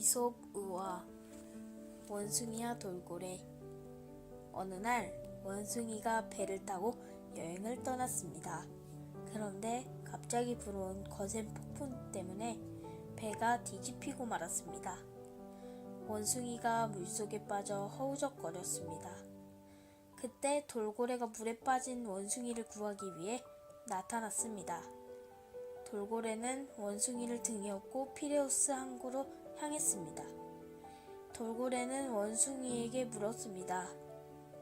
이솝 의화 원숭이와 돌고래 어느 날 원숭이가 배를 타고 여행을 떠났습니다. 그런데 갑자기 불어온 거센 폭풍 때문에 배가 뒤집히고 말았습니다. 원숭이가 물속에 빠져 허우적거렸습니다. 그때 돌고래가 물에 빠진 원숭이를 구하기 위해 나타났습니다. 돌고래는 원숭이를 등에 업고 피레우스 항구로 향했습니다. 돌고래는 원숭이에게 물었습니다.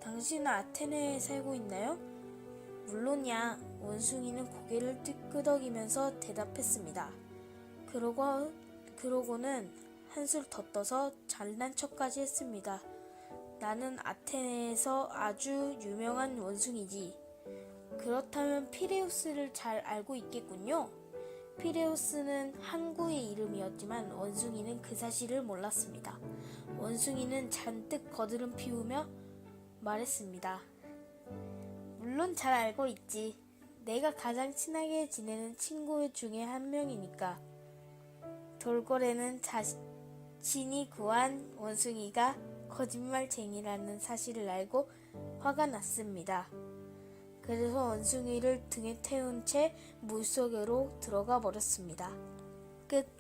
당신은 아테네에 살고 있나요? 물론이야. 원숭이는 고개를 뜩 끄덕이면서 대답했습니다. 그러고, 그러고는 한술 더 떠서 잘난 척까지 했습니다. 나는 아테네에서 아주 유명한 원숭이지. 그렇다면 피레우스를 잘 알고 있겠군요. 피레우스는 항구의 이름이었지만 원숭이는 그 사실을 몰랐습니다. 원숭이는 잔뜩 거드름 피우며 말했습니다. 물론 잘 알고 있지. 내가 가장 친하게 지내는 친구 중에 한 명이니까. 돌고래는 자신이 구한 원숭이가 거짓말쟁이라는 사실을 알고 화가 났습니다. 그래서 원숭이를 등에 태운 채 물속으로 들어가 버렸습니다. 끝.